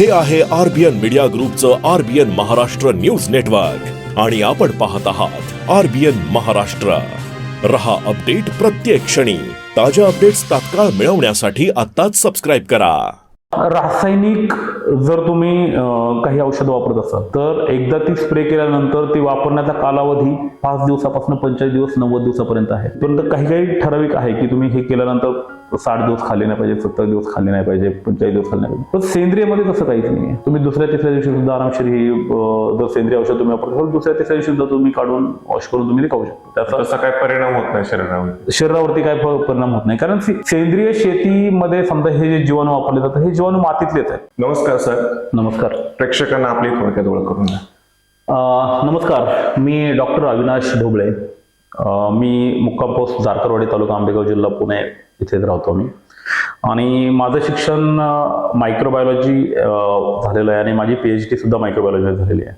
हे आहे RBN media ग्रुपचं आरबीएन महाराष्ट्र न्यूज नेटवर्क. आणि आपण पाहत आहात आरबीएन महाराष्ट्र. रहा अपडेट प्रत्येक क्षणी. ताज्या अपडेट्स तात्काळ मिळवण्यासाठी आत्ताच सबस्क्राईब करा. रासायनिक जर तुम्ही काही औषध वापरत असाल तर एकदा ती स्प्रे केल्यानंतर ती वापरण्याचा कालावधी पाच दिवसापासून पंचेचाळीस दिवस नव्वद दिवसापर्यंत आहे. परंतु काही काही ठराविक आहे की तुम्ही हे केल्यानंतर साठ दिवस खाल्ले नाही पाहिजे सत्तर दिवस खाल्ले नाही पाहिजे पंचेचाळीस दिवस खाल्ले नाही पाहिजे. पण सेंद्रियमध्ये तसं काहीच नाही तुम्ही दुसऱ्या तिसऱ्या दिवशी सुद्धा आरामशीर ही जर सेंद्रिय औषध तुम्ही वापरत दुसऱ्या तिसऱ्या दिवशी सुद्धा तुम्ही काढून वॉश करून तुम्ही खाऊ शकता. त्याचा तसा काही परिणाम होत नाही शरीरावर? शरीरावरती काय परिणाम होत नाही. कारण सेंद्रिय शेतीमध्ये समजा हे जे जीवाणू वापरले जातात हे जीवाणू मातीतलेच आहेत. नमस्कार सर. नमस्कार. प्रेक्षकांना आपली थोडक्यात ओळख करून द्या. नमस्कार. मी डॉक्टर अविनाश ढोबळे. मी मुक्काम पोस्ट जारकरवाडी तालुका आंबेगाव जिल्हा पुणे इथेच राहतो मी. आणि माझं शिक्षण मायक्रोबायोलॉजी झालेलं आहे आणि माझी पी एच डी सुद्धा मायक्रोबायोलॉजी झालेली आहे.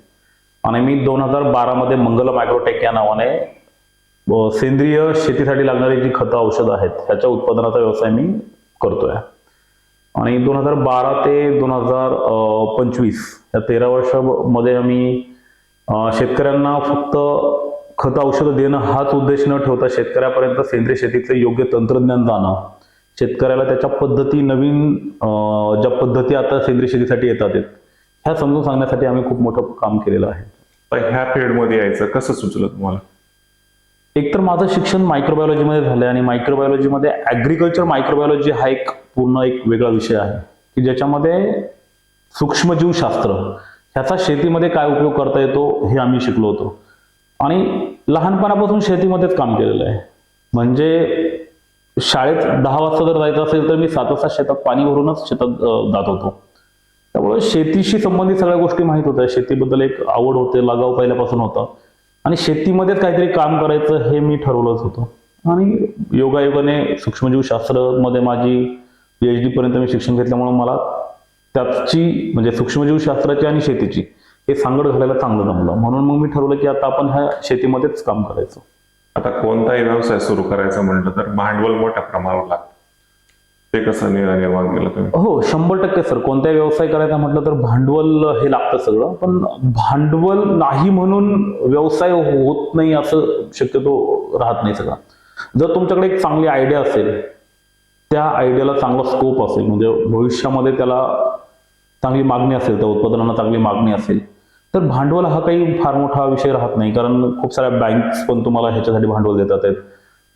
आणि मी दोन हजार बारामध्ये मंगल मायक्रोटेक या नावाने सेंद्रिय शेतीसाठी लागणारी जी खतं औषधं आहेत ह्याच्या उत्पादनाचा व्यवसाय मी करतोय. आणि दोन हजार बारा ते दोन हजार पंचवीस या तेरा वर्षामध्ये आम्ही शेतकऱ्यांना फक्त खत औषधं देणं हाच उद्देश न ठेवता शेतकऱ्यापर्यंत सेंद्रिय शेतीचं योग्य तंत्रज्ञान जाणं. शेतकऱ्याला त्याच्या पद्धती नवीन ज्या पद्धती आता सेंद्रिय शेतीसाठी येतात ह्या समजून सांगण्यासाठी आम्ही खूप मोठं काम केलेलं आहे. ह्या फील्डमध्ये यायचं कसं सुचलं तुम्हाला? एकतर माझं शिक्षण मायक्रोबायोलॉजीमध्ये झालंय आणि मायक्रोबायोलॉजीमध्ये ॲग्रिकल्चर मायक्रोबायोलॉजी हा एक पूर्ण एक वेगळा विषय आहे की ज्याच्यामध्ये सूक्ष्मजीवशास्त्र ह्याचा शेतीमध्ये काय उपयोग करता येतो हे आम्ही शिकलो होतो. आणि लहानपणापासून शेतीमध्येच काम केलेलं आहे. म्हणजे शाळेत दहा वाजता जर जायचं असेल तर मी सात वाजता शेतात पाणी भरूनच शेतात जात होतो. त्यामुळे शेतीशी संबंधित सगळ्या गोष्टी माहीत होत्या. शेतीबद्दल एक आवड होते लगाव पहिल्यापासून होता. आणि शेतीमध्येच काहीतरी काम करायचं हे मी ठरवलंच होतं. आणि योगायोगाने सूक्ष्मजीवशास्त्रामध्ये माझी पी एच डी पर्यंत मी शिक्षण घेतल्यामुळे मला त्याची म्हणजे सूक्ष्मजीवशास्त्राची आणि शेतीची हे सांगड घालायला चांगलं जमलं. म्हणून मग मी ठरवलं की आता आपण ह्या शेतीमध्येच काम करायचं. आता कोणताही व्यवसाय सुरू करायचा म्हटलं तर भांडवल मोठ्या प्रमाणावर लागतं. ते कसं निर्माण केलं तुम्ही? हो शंभर टक्के सर. कोणताही व्यवसाय करायचा म्हटलं तर भांडवल हे लागतं सगळं. पण भांडवल नाही म्हणून व्यवसाय होत नाही असं शक्यतो राहत नाही सगळं. जर तुमच्याकडे एक चांगली आयडिया असेल त्या आयडियाला चांगला स्कोप असेल म्हणजे भविष्यामध्ये त्याला चांगली मागणी असेल त्या उत्पादनांना चांगली मागणी असेल तर भांडवल हा काही फार मोठा विषय राहत नाही. कारण खूप साऱ्या बँक्स पण तुम्हाला ह्याच्यासाठी भांडवल देतात आहेत.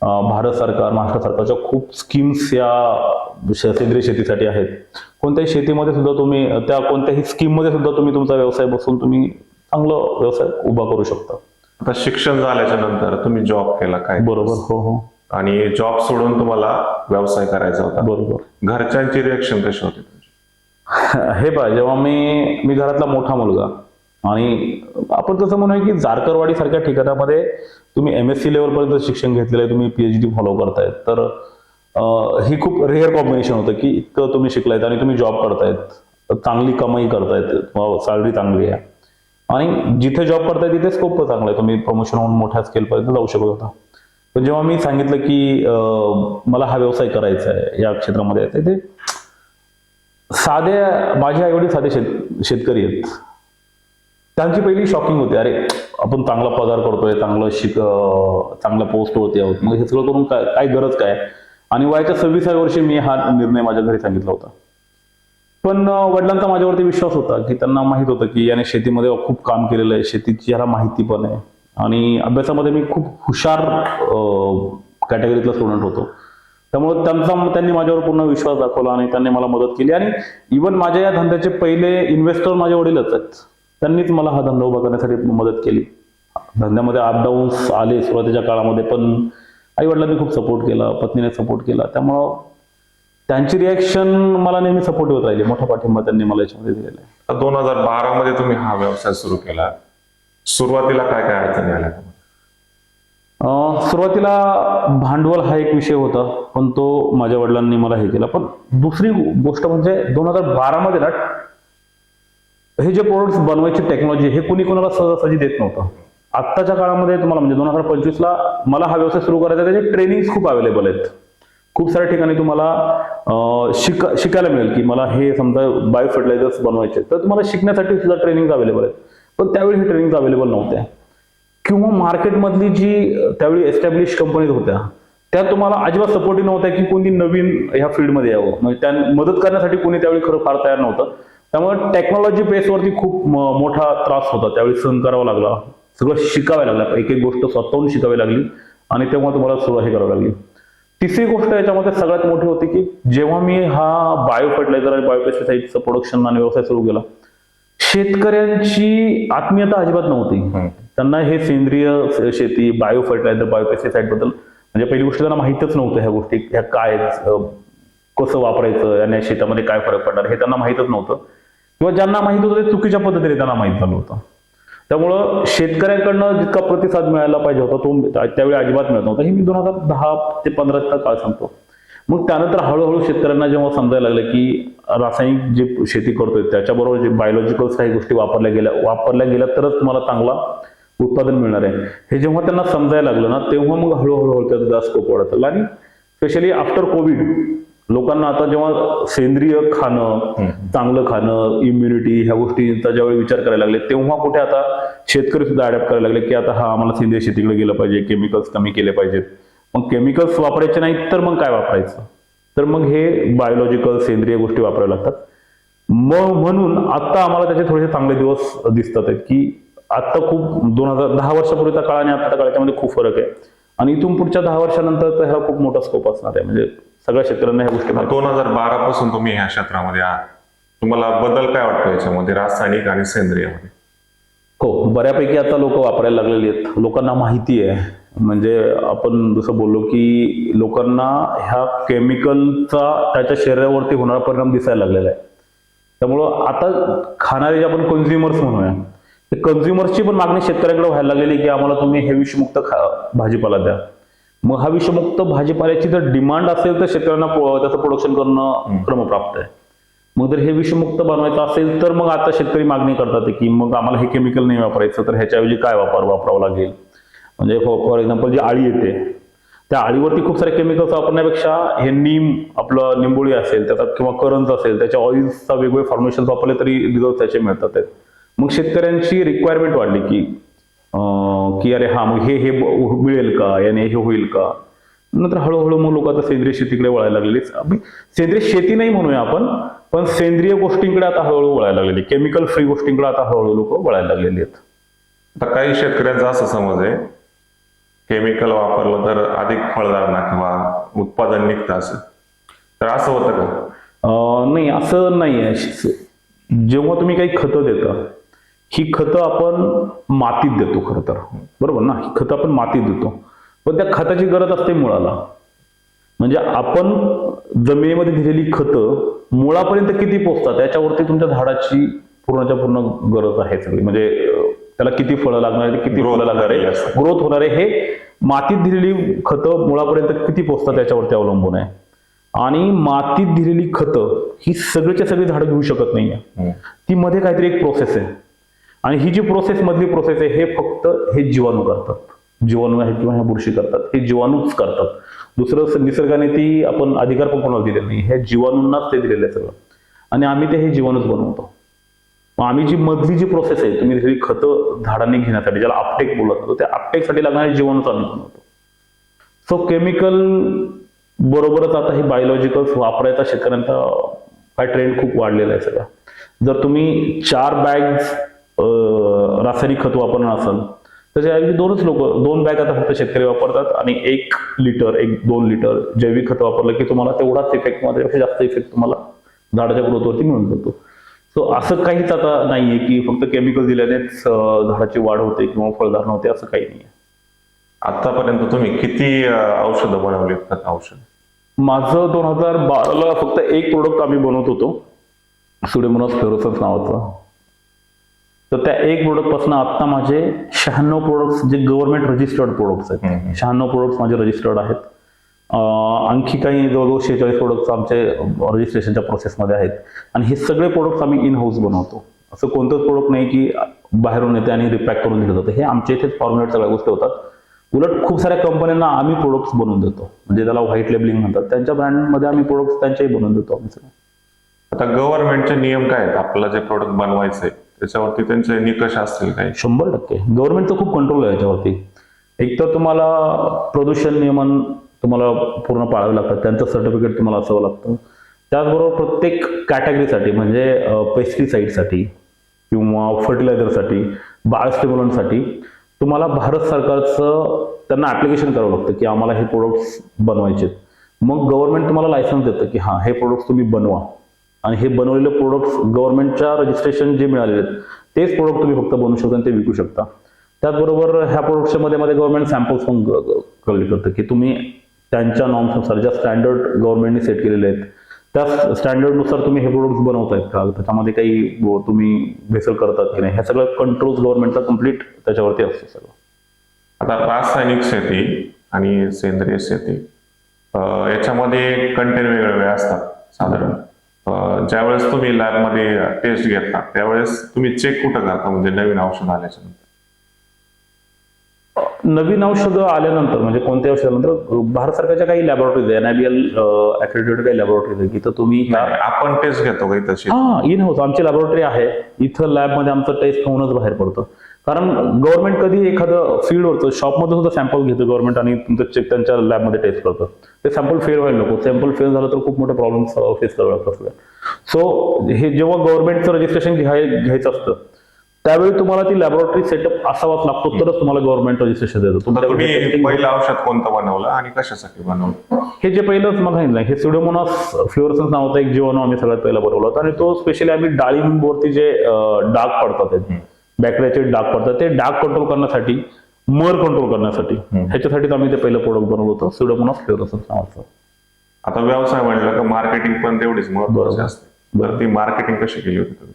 भारत सरकार महाराष्ट्र सरकारच्या खूप स्कीम्स या सेंद्रिय शेतीसाठी आहेत. कोणत्याही शेतीमध्ये सुद्धा तुम्ही त्या कोणत्याही स्कीममध्ये सुद्धा तुम्ही तुमचा व्यवसाय बसून तुम्ही चांगलं व्यवसाय उभा करू शकता. आता शिक्षण झाल्याच्यानंतर तुम्ही जॉब केला काय? बरोबर हो हो. आणि जॉब सोडून तुम्हाला व्यवसाय करायचा होता. बरोबर. घरच्यांची रिएक्शन कशी होती हे पहा जेव्हा मी मी घरातला मोठा मुलगा आणि आपण कसं म्हणूया की जारकरवाडी सारख्या ठिकाणामध्ये तुम्ही एम एस सी लेवलपर्यंत शिक्षण घेतलेलं आहे तुम्ही पीएच डी फॉलो करतायत. तर हे ही खूप रेअर कॉम्बिनेशन होतं की इतकं तुम्ही शिकलायत आणि तुम्ही जॉब करतायत. चांगली कमाई करतायत. सॅलरी चांगली आहे. आणि जिथे जॉब करताय तिथे स्कोप चांगला आहे. तुम्ही प्रमोशन होऊन मोठ्या स्केलपर्यंत जाऊ शकत होता. पण जेव्हा मी सांगितलं की मला हा व्यवसाय करायचा आहे या क्षेत्रामध्ये ते साध्या माझे आईवडील साधे शेत शेतकरी आहेत. त्यांची पहिली शॉकिंग होती. अरे आपण चांगला पगार करतोय चांगलं शिक चांगल्या पोस्टवरती आहोत. मग हे सगळं करून काय काय गरज काय? आणि वयाच्या सव्वीसाव्या वर्षी मी हा निर्णय माझ्या घरी सांगितला होता. पण वडिलांचा माझ्यावरती विश्वास होता की त्यांना माहीत होतं की याने शेतीमध्ये खूप काम केलेलं आहे शेतीची याला माहिती पण आहे. आणि अभ्यासामध्ये मी खूप हुशार कॅटेगरीतला स्टुडंट होतो. त्यामुळे त्यांचा त्यांनी माझ्यावर पूर्ण विश्वास दाखवला आणि त्यांनी मला मदत केली. आणि इवन माझ्या या धंद्याचे पहिले इन्व्हेस्टर माझे वडीलच आहेत. त्यांनीच मला हा धंदा उभा करण्यासाठी मदत केली. धंद्यामध्ये अप डाऊन्स आले सुरुवातीच्या काळामध्ये पण आई वडिलांनी खूप सपोर्ट केला पत्नीने सपोर्ट केला. त्यामुळं त्यांची रिॲक्शन मला नेहमी सपोर्ट होत राहिली. मोठा पाठिंबा त्यांनी मला याच्यामध्ये दिलेला आहे. दोन हजार बारा मध्ये तुम्ही हा व्यवसाय सुरू केला. सुरुवातीला काय काय अडचणी आल्या? सुरुवातीला भांडवल हा एक विषय होता पण तो माझ्या वडिलांनी मला हे केला. पण दुसरी गोष्ट म्हणजे दोन हजार बारा मध्ये ना हे जे प्रोडक्ट्स बनवायची टेक्नॉलॉजी हे कुणी कोणाला सहजासहजी देत नव्हतं. आत्ताच्या काळामध्ये तुम्हाला म्हणजे दोन हजार पंचवीसला मला हा व्यवसाय सुरू करायचा त्याचे ट्रेनिंग खूप अवेलेबल आहेत. खूप साऱ्या ठिकाणी तुम्हाला शिका शिकायला मिळेल की मला हे समजा बायो फर्टिलायझर्स बनवायचे तर तुम्हाला शिकण्यासाठी सुद्धा ट्रेनिंग अवेलेबल आहेत. पण त्यावेळी हे ट्रेनिंग अवेलेबल नव्हत्या. किंवा मार्केटमधली जी त्यावेळी एस्टॅब्लिश कंपनीज होत्या त्या तुम्हाला अजिबात सपोर्टिव्ह नव्हत्या की कोणी नवीन ह्या फील्डमध्ये यावं. म्हणजे त्या मदत करण्यासाठी कोणी त्यावेळी खरं फार तयार नव्हतं. त्यामुळे टेक्नॉलॉजी बेसवरती खूप मोठा त्रास होता. त्यावेळी सहन करावा लागला. सगळं शिकावं लागलं. एक एक गोष्ट स्वतःहून शिकावी लागली आणि तेव्हा तुम्हाला सुरुवात हे करावी लागली. तिसरी गोष्ट याच्यामध्ये सगळ्यात मोठी होती की जेव्हा मी हा बायो फर्टिलायझर आणि बायोपेस्टिसाईडचं प्रोडक्शन आणि व्यवसाय सुरू केला शेतकऱ्यांची आत्मीयता अजिबात नव्हती. त्यांना हे सेंद्रिय शेती बायो फर्टिलायझर बायोपेस्टिसाईडबद्दल म्हणजे पहिली गोष्ट त्यांना माहितच नव्हतं ह्या गोष्टी ह्या काय कसं वापरायचं आणि शेतामध्ये काय फरक पडणार हे त्यांना माहितच नव्हतं. किंवा ज्यांना माहीत होतं ते चुकीच्या पद्धतीने त्यांना माहीत झालं होतं. त्यामुळं शेतकऱ्यांकडनं जितका प्रतिसाद मिळायला पाहिजे होता तो त्यावेळी अजिबात मिळत नव्हता. हे मी दोन हजार दहा ते पंधराचा काळ सांगतो. मग त्यानंतर हळूहळू शेतकऱ्यांना जेव्हा समजायला लागलं की रासायनिक जे शेती करतोय त्याच्याबरोबर जे बायोलॉजिकल्स काही गोष्टी वापरल्या गेल्या वापरल्या गेल्या तरच तुम्हाला चांगला उत्पादन मिळणार आहे. हे जेव्हा त्यांना समजायला लागलं ना तेव्हा मग हळूहळू त्याचा स्कोप वाढत लागला आणि स्पेशली आफ्टर कोविड लोकांना आता जेव्हा सेंद्रिय खाणं चांगलं खाणं इम्युनिटी ह्या गोष्टींचा ज्यावेळी विचार करायला लागले तेव्हा कुठे आता शेतकरी सुद्धा अडॅप्ट करायला लागले की आता हा आम्हाला सेंद्रिय शेतीकडे गेलं पाहिजे केमिकल्स कमी केले पाहिजेत. मग केमिकल्स वापरायचे नाहीत तर मग काय वापरायचं? तर मग हे बायोलॉजिकल सेंद्रिय गोष्टी वापराव्या लागतात. मग म्हणून आता आम्हाला त्याचे थोडेसे चांगले दिवस दिसतात आहेत की आता खूप दोन हजार दहा वर्षापूर्वीचा काळ आणि आता काळाच्या मध्ये खूप फरक आहे. आणि इथून पुढच्या दहा वर्षानंतर तर ह्याला खूप मोठा स्कोप असणार आहे. म्हणजे सगळ्या शेतकऱ्यांना ह्या गोष्टी दोन हजार बारा पासून तुम्ही ह्या क्षेत्रामध्ये आहात. तुम्हाला बदल काय वाटतो याच्यामध्ये? रासायनिक आणि सेंद्रियमध्ये? हो बऱ्यापैकी आता लोक वापरायला लागलेली आहेत. लोकांना माहिती आहे. म्हणजे आपण जसं बोललो की लोकांना ह्या केमिकलचा त्याच्या शरीरावरती होणारा परिणाम दिसायला लागलेला आहे. त्यामुळं आता खाणारे जे आपण कन्झ्युमर्स म्हणूया ते कन्झ्युमर्सची पण मागणी शेतकऱ्यांकडे व्हायला लागलेली की आम्हाला तुम्ही हे विषमुक्त खा भाजीपाला द्या. मग हा विषमुक्त भाजीपाल्याची जर डिमांड असेल तर शेतकऱ्यांना त्याचं प्रोडक्शन करणं क्रमप्राप्त आहे. मग जर हे विषमुक्त बनवायचं असेल तर मग आता शेतकरी मागणी करतात की मग आम्हाला हे केमिकल नाही वापरायचं तर ह्याच्याऐवजी काय वापर वापरावं लागेल? म्हणजे फॉर एक्झाम्पल जी आळी येते त्या आळीवरती खूप सारे केमिकल्स वापरण्यापेक्षा हे नीम आपलं निंबोळी असेल त्याचा किंवा करंज असेल त्याच्या ऑइल्सचा वेगवेगळे फॉर्म्युलेशन वापरले तरी रिझल्ट त्याचे मिळतात आहेत. मग शेतकऱ्यांची रिक्वायरमेंट वाढली की की अरे हा मग हे हे मिळेल का? याने हे होईल का? नंतर हळूहळू मग लोक आता सेंद्रिय शेतीकडे वळायला लागलेली सेंद्रिय शेती नाही म्हणूया आपण पण सेंद्रिय गोष्टींकडे आता हळूहळू वळायला लागलेली. केमिकल फ्री गोष्टींकडे आता हळूहळू लोक वळायला लागलेली आहेत. आता काही शेतकऱ्यांचा असं समज आहे केमिकल वापरलं तर अधिक फळदारणा किंवा उत्पादन निघतं असं. तर असं होतं का? नाही असं नाही आहे जेव्हा तुम्ही काही खतं देता ही खतं आपण मातीत देतो खरं तर. बरोबर ना? ही खतं आपण मातीत देतो. पण त्या खताची गरज असते मुळाला. म्हणजे आपण जमिनीमध्ये दिलेली खतं मुळापर्यंत किती पोचतात? त्याच्यावरती तुमच्या झाडाची पूर्णच्या पूर्ण गरज आहे सगळी. म्हणजे त्याला किती फळं लागणार आहे किती फळं लागणार आहे. ग्रोथ होणार आहे. हे मातीत दिलेली खतं मुळापर्यंत किती पोचतात त्याच्यावरती अवलंबून आहे. आणि मातीत दिलेली खतं ही सगळीच्या सगळी झाडं घेऊ शकत नाहीये. हम्म. ती मध्ये काहीतरी एक प्रोसेस आहे. आणि ही जी प्रोसेस मधली प्रोसेस आहे हे फक्त हे जीवाणू करतात. जीवाणू आहेत किंवा ह्या बुरशी करतात. हे जीवाणूच करतात. दुसरं निसर्गाने ती आपण अधिकार पण कोणाला दिलेला नाही. हे जीवाणूंनाच ते दिलेलं आहे सगळं. आणि आम्ही ते हे जीवाणूच बनवतो. मग आम्ही जी मधली जी प्रोसेस आहे तुम्ही दिलेली खतं झाडांनी घेण्यासाठी ज्याला आपटेक बोलत होतो त्या आपटेकसाठी लागणारे जीवाणूच आम्ही बनवतो. सो केमिकल बरोबरच आता हे बायोलॉजिकल्स वापरायचा शेतकऱ्यांचा हा ट्रेंड खूप वाढलेला आहे सगळा. जर तुम्ही चार बॅग्स रासायनिक खत वापरणार असाल तर त्याऐवजी दोनच लोक दोन बॅग आता फक्त शेतकरी वापरतात आणि एक लिटर एक दोन लिटर जैविक खत वापरलं की तुम्हाला तेवढाच इफेक्ट त्यापेक्षा जास्त इफेक्ट तुम्हाला झाडाच्या ग्रोथवरती मिळून जातो. सो असं काहीच आता नाहीये की फक्त केमिकल दिल्यानेच झाडाची वाढ होते किंवा फळधारणा होते असं काही नाहीये. आतापर्यंत तुम्ही किती औषधं बनवली खत औषध? माझं दोन हजार बाराला फक्त एक प्रोडक्ट आम्ही बनवत होतो. सुडेमोनॉस फ्लोरोसन्स नावाचं. तर त्या एक प्रोडक्टपासून आता माझे शहाण्णव प्रोडक्ट्स जे गव्हर्नमेंट रजिस्टर्ड प्रोडक्ट्स. आहेत. शहाण्णव प्रोडक्ट्स माझे रजिस्टर्ड आहेत. आणखी काही जवळजवळ शेहेचाळीस प्रोडक्ट्स आमचे रजिस्ट्रेशनच्या प्रोसेसमध्ये आहेत. आणि हे सगळे प्रोडक्ट्स आम्ही इन हाऊस बनवतो. असं कोणतंच प्रोडक्ट नाही की बाहेरून येते आणि रिपॅक करून दिलं जातं. हे आमच्या इथेच फॉर्म्युलेट सगळ्या गोष्टी होतात. उलट खूप साऱ्या कंपन्यांना आम्ही प्रोडक्ट्स बनवून देतो. म्हणजे त्याला व्हाईट लेबलिंग म्हणतात. त्यांच्या ब्रँडमध्ये आम्ही प्रोडक्ट्स त्यांच्याही बनवून देतो आम्ही सगळं. आता गव्हर्नमेंटचे नियम काय आहेत? आपल्याला जे प्रोडक्ट बनवायचंय त्याच्यावरती त्यांचे निकष असतील काही. शंभर टक्के. गव्हर्नमेंटचं खूप कंट्रोल आहे याच्यावरती. एक तर तुम्हाला प्रदूषण नियमन तुम्हाला पूर्ण पाळावे लागतात. त्यांचं सर्टिफिकेट तुम्हाला असावं लागतं. त्याचबरोबर प्रत्येक कॅटेगरीसाठी म्हणजे पेस्टिसाईडसाठी किंवा फर्टिलायझरसाठी बायोस्टिम्युलंटसाठी तुम्हाला भारत सरकारचं त्यांना ऍप्लिकेशन करावं लागतं की आम्हाला हे प्रोडक्ट्स बनवायचे आहेत. मग गव्हर्नमेंट तुम्हाला लायसन्स देतं की हां हे प्रोडक्ट्स तुम्ही बनवा. आणि हे बनवलेले प्रोडक्ट्स गव्हर्नमेंटच्या रजिस्ट्रेशन जे मिळालेले आहेत तेच प्रोडक्ट तुम्ही फक्त बनवू शकता आणि ते विकू शकता. त्याचबरोबर ह्या प्रोडक्टच्या मध्ये मध्ये गव्हर्नमेंट सॅम्पल्स पण कलेक्ट करतं. की तुम्ही त्यांच्या नॉर्म्सनुसार ज्या स्टँडर्ड गव्हर्नमेंटने सेट केलेले आहेत त्या स्टँडर्डनुसार तुम्ही हे प्रोडक्ट्स बनवतायत का? त्याच्यामध्ये काही तुम्ही भेसल करतात की नाही? हे सगळं कंट्रोल्स गव्हर्नमेंटचा कंप्लीट त्याच्यावरती असतं सगळं. आता रासायनिक शेती आणि सेंद्रिय शेती याच्यामध्ये कंटेन वेगळे असतात साधारण. ज्यावेळेस तुम्ही लॅबमध्ये टेस्ट घेता त्यावेळेस तुम्ही चेक कुठं करता म्हणजे नवीन औषध आल्याच्यानंतर नवीन औषधं आल्यानंतर म्हणजे कोणत्या औषधानंतर भारत सरकारच्या काही लॅबोरेटरीज आहे एनआयबीएल अक्रेडिटेड काही लॅबोरेटरीज आहे तिथं तुम्ही आपण टेस्ट घेतो काही तशी. हा इन हाऊस आमची लॅबोरेटरी आहे इथं लॅबमध्ये आमचं टेस्ट होऊनच बाहेर पडतं. कारण गव्हर्नमेंट कधी एखादं फील्डवरचं शॉपमध्ये सुद्धा सॅम्पल घेतं गव्हर्नमेंट आणि तुमचं चेक त्यांच्या लॅबमध्ये टेस्ट करतं. ते सॅम्पल फेल व्हायला नको. सॅम्पल फेल झालं तर खूप मोठे प्रॉब्लेम्स फेस करावे लागतात सो हे जेव्हा गव्हर्नमेंटचं रजिस्ट्रेशन घ्याय घ्यायचं असतं त्यावेळी तुम्हाला ती लॅबोरेटरी सेटअप असावाच लागतो तरच तुम्हाला गव्हर्नमेंट रजिस्ट्रेशन देतं. पहिलं औषध कोणतं बनवलं आणि कशासाठी बनवलं? हे जे पहिलं मला सांगितलं हे सुडोमोनास फ्लोरसन्स नावाचा एक जीवाणू आम्ही सगळ्यात पहिला बनवला होता आणि तो स्पेशली आम्ही डाळिंबवरती जे डाग पडतात बॅक्टेरियाचे डाग पडतात. ते डाग कंट्रोल करण्यासाठी मर कंट्रोल करण्यासाठी. ह्याच्यासाठीच आम्ही ते पहिलं प्रोडक्ट बनवलं होतं सुडोमोनास फ्लोरसन्स नावाचं आता व्यवसाय म्हणलं का मार्केटिंग पण तेवढीच महत्वाची. असते. तर ती मार्केटिंग कशी केली होती तुम्ही?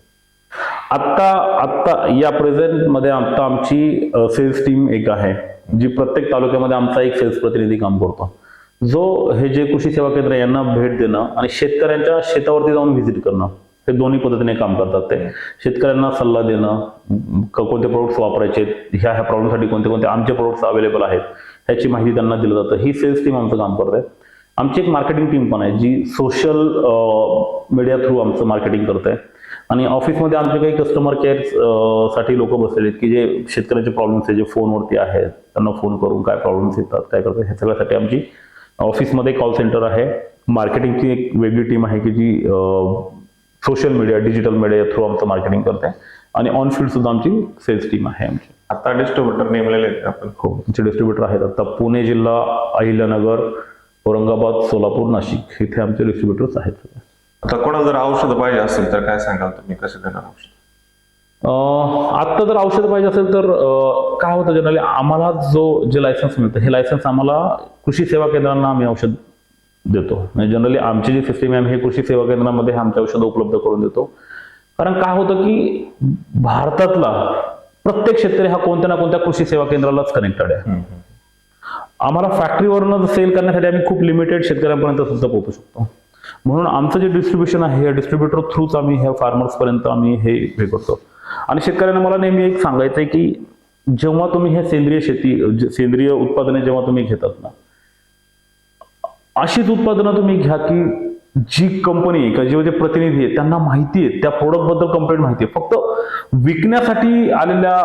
आत्ता आत्ता या प्रेझेंटमध्ये आता आमची सेल्स टीम एक आहे जी प्रत्येक तालुक्यामध्ये आमचा एक सेल्स प्रतिनिधी काम करतो. जो हे जे कृषी सेवा केंद्र यांना भेट देणं आणि शेतकऱ्यांच्या शेतावरती जाऊन व्हिजिट करणं. हे दोन्ही पद्धतीने काम करतात ते. शेतकऱ्यांना सल्ला देणं क- कोणते प्रोडक्ट्स वापरायचे ह्या ह्या प्रॉब्लेमसाठी कोणते कोणते आमचे प्रोडक्ट्स अवेलेबल आहेत ह्याची माहिती त्यांना दिलं जातं. ही सेल्स टीम आमचं काम करते. आमची एक मार्केटिंग टीम पण आहे जी सोशल मीडिया थ्रू आमचं मार्केटिंग करते. आणि ऑफिसमध्ये आमचे काही कस्टमर केअरसाठी लोक बसलेले आहेत की जे शेतकऱ्यांचे प्रॉब्लेम्स आहे जे फोनवरती आहेत त्यांना फोन करून काय प्रॉब्लेम्स येतात काय करतात ह्या सगळ्यासाठी आमची ऑफिसमध्ये कॉल सेंटर आहे. मार्केटिंगची एक वेगळी टीम आहे की जी social media digital media through आमचं मार्केटिंग करते. आणि ऑन फील्ड सुद्धा आमची सेल्स टीम आहे आमची. आता डिस्ट्रीब्युटर नेमलेले आहेत आपण? हो आमचे डिस्ट्रीब्युटर आहेत. आता पुणे जिल्हा अहिल्यानगर औरंगाबाद सोलापूर नाशिक इथे आमचे डिस्ट्रीब्युटर्स आहेत. आता कोणाला जर औषध पाहिजे असेल तर काय सांगाल तुम्ही? कसे देणार औषध? आत्ता जर औषध पाहिजे असेल तर काय होतं जनरली आम्हाला जो जे लायसन्स मिळतं हे लायसन्स आम्हाला कृषी सेवा केंद्रांना आम्ही औषध देतो. म्हणजे जनरली आमची जी सिस्टीम आहे आम्ही हे कृषी सेवा केंद्रामध्ये हे आमचे औषधं उपलब्ध करून देतो. कारण काय होतं की भारतातला प्रत्येक शेतकरी हा कोणत्या ना कोणत्या कृषी सेवा केंद्रालाच कनेक्टेड आहे. आम्हाला फॅक्टरीवरनं सेल करण्यासाठी आम्ही खूप लिमिटेड शेतकऱ्यांपर्यंत सुद्धा पोहोचू शकतो. म्हणून आमचं जे डिस्ट्रीब्युशन आहे या डिस्ट्रीब्युटर थ्रूच आम्ही ह्या फार्मर्स पर्यंत आम्ही हे हे करतो. आणि शेतकऱ्यांना मला नेहमी एक सांगायचं आहे की जेव्हा तुम्ही हे सेंद्रिय शेती सेंद्रिय उत्पादने जेव्हा तुम्ही घेतात ना अशीच उत्पादनं तुम्ही घ्या की जी कंपनी आहे का जे म्हणजे प्रतिनिधी आहेत त्यांना माहिती आहे त्या प्रोडक्टबद्दल माहिती आहे. फक्त विकण्यासाठी आलेल्या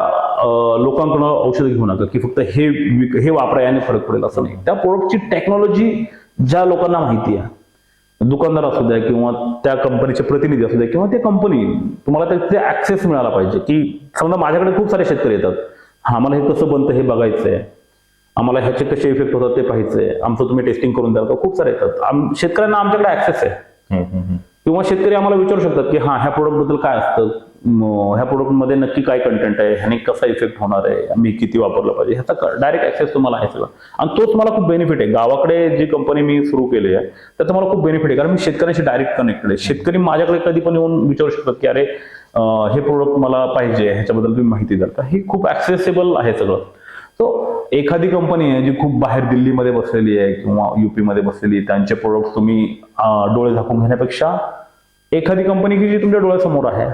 लोकांकडून औषध घेऊ नका की फक्त हे विक- हे वापरा याने फरक पडेल असं नाही. त्या प्रोडक्टची टेक्नॉलॉजी ज्या लोकांना माहिती आहे दुकानदार असू द्या किंवा त्या कंपनीचे प्रतिनिधी असू द्या किंवा ते कंपनी तुम्हाला त्याचे ऍक्सेस मिळाला पाहिजे की समजा माझ्याकडे खूप सारे शेतकरी येतात. हा मला हे कसं बनतं हे बघायचं आहे आम्हाला ह्याचे कसे इफेक्ट होतात ते पाहायचंय. आमचं तुम्ही टेस्टिंग करून द्याल का? खूप सारे येतात. आम- शेतकऱ्यांना आमच्याकडे ऍक्सेस आहे. किंवा शेतकरी आम्हाला विचारू शकतात की हा ह्या प्रोडक्टबद्दल काय असतं? ह्या प्रोडक्टमध्ये नक्की काय कंटेंट आहे? ह्याने कसा इफेक्ट होणार आहे? मी किती वापरलं पाहिजे? ह्याचा डायरेक्ट ऍक्सेस तुम्हाला आहे सगळं. आणि तोच मला खूप बेनिफिट आहे. गावाकडे जी कंपनी मी सुरू केली आहे त्याचा मला खूप बेनिफिट आहे. कारण मी शेतकऱ्यांशी डायरेक्ट कनेक्टेड आहे. शेतकरी माझ्याकडे कधी पण येऊन विचारू शकतात की अरे हे प्रोडक्ट मला पाहिजे. ह्याच्याबद्दल तुम्ही माहिती द्याल. का हे खूप ऍक्सेसेबल आहे सगळं. सो एखादी कंपनी आहे जी खूप बाहेर दिल्लीमध्ये बसलेली आहे किंवा युपी मध्ये बसलेली आहे त्यांचे प्रोडक्ट तुम्ही डोळे झाकून घेण्यापेक्षा एखादी कंपनी की जी तुमच्या डोळ्यासमोर आहे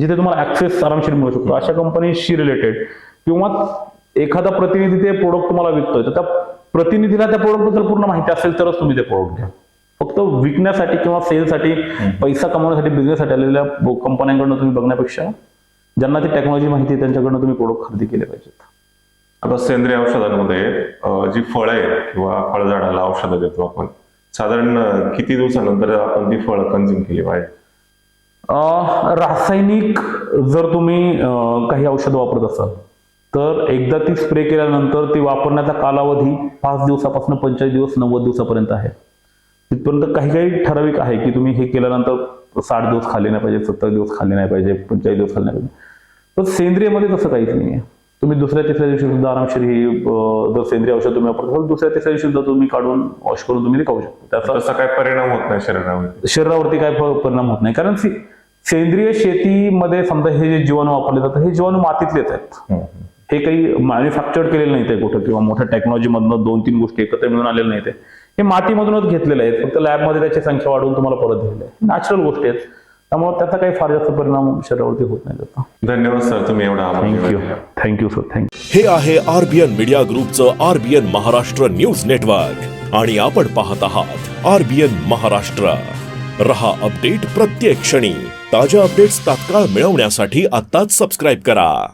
जिथे तुम्हाला ऍक्सेस आरामशीर मिळू शकतो अशा कंपनीशी रिलेटेड किंवा एखादा प्रतिनिधी ते प्रोडक्ट तुम्हाला विकतोय तर त्या प्रतिनिधीला त्या प्रोडक्टबद्दल पूर्ण माहिती असेल तरच तुम्ही ते प्रोडक्ट घ्या. फक्त विकण्यासाठी किंवा सेलसाठी पैसा कमवण्यासाठी बिझनेससाठी आलेल्या कंपन्यांकडनं तुम्ही बघण्यापेक्षा ज्यांना ती टेक्नॉलॉजी माहिती आहे त्यांच्याकडनं तुम्ही प्रोडक्ट खरेदी केले पाहिजेत. आता सेंद्रिय औषधांमध्ये जी फळं आहेत किंवा फळझाडाला औषधं देतो आपण साधारण किती दिवसानंतर आपण ती फळं कन्झ्युम केली पाहिजे? रासायनिक जर तुम्ही काही औषध वापरत असाल तर एकदा ती स्प्रे केल्यानंतर ती वापरण्याचा कालावधी पाच दिवसापासून पंचेचाळीस दिवस नव्वद दिवसापर्यंत आहे. तिथपर्यंत काही काही ठराविक आहे की तुम्ही हे केल्यानंतर साठ दिवस खाल्ले नाही पाहिजे सत्तर दिवस खाल्ले नाही पाहिजे पंचेचाळीस दिवस खाल्ले नाही पाहिजे. पण सेंद्रियमध्ये तसं काहीच नाही आहे तुम्ही दुसऱ्या तिसऱ्या दिवशी सुद्धा आरामशीर ही जर सेंद्रिय औषध तुम्ही वापरत असाल दुसऱ्या तिसऱ्या दिवशी सुद्धा तुम्ही काढून वॉश करून तुम्ही ते खाऊ शकता. त्याचा काही परिणाम होत नाही शरीरावर शरीरावरती काय परिणाम होत नाही. कारण सेंद्रिय शेतीमध्ये समजा हे जे जीवाणू वापरले जातात हे जीवाणू मातीतलेच आहेत. हे काही मॅन्युफॅक्चर्ड केलेले नाही ते कुठं किंवा मोठ्या टेक्नॉलॉजी मधनं दोन तीन गोष्टी एकत्र मिळून आलेले नाही ते हे मातीमधूनच घेतलेले आहेत. फक्त लॅबमध्ये त्याची संख्या वाढवून तुम्हाला परत दिलेली आहे. नॅचरल गोष्टी आहेत. त्यामुळे त्याचा काही फार जास्त परिणाम शरीरावरती होत नाही त्याचा. धन्यवाद सर तुम्ही एवढा थँक्यू. थँक्यू सर थँक्यू हे आहे आरबीएन मीडिया ग्रुपचं आरबीएन महाराष्ट्र न्यूज नेटवर्क. आणि आपण पाहत आहात आरबीएन महाराष्ट्र. रहा अपडेट प्रत्येक क्षणी. ताज्या अपडेट्स तात्काळ मिळवण्यासाठी आत्ताच सबस्क्राईब करा.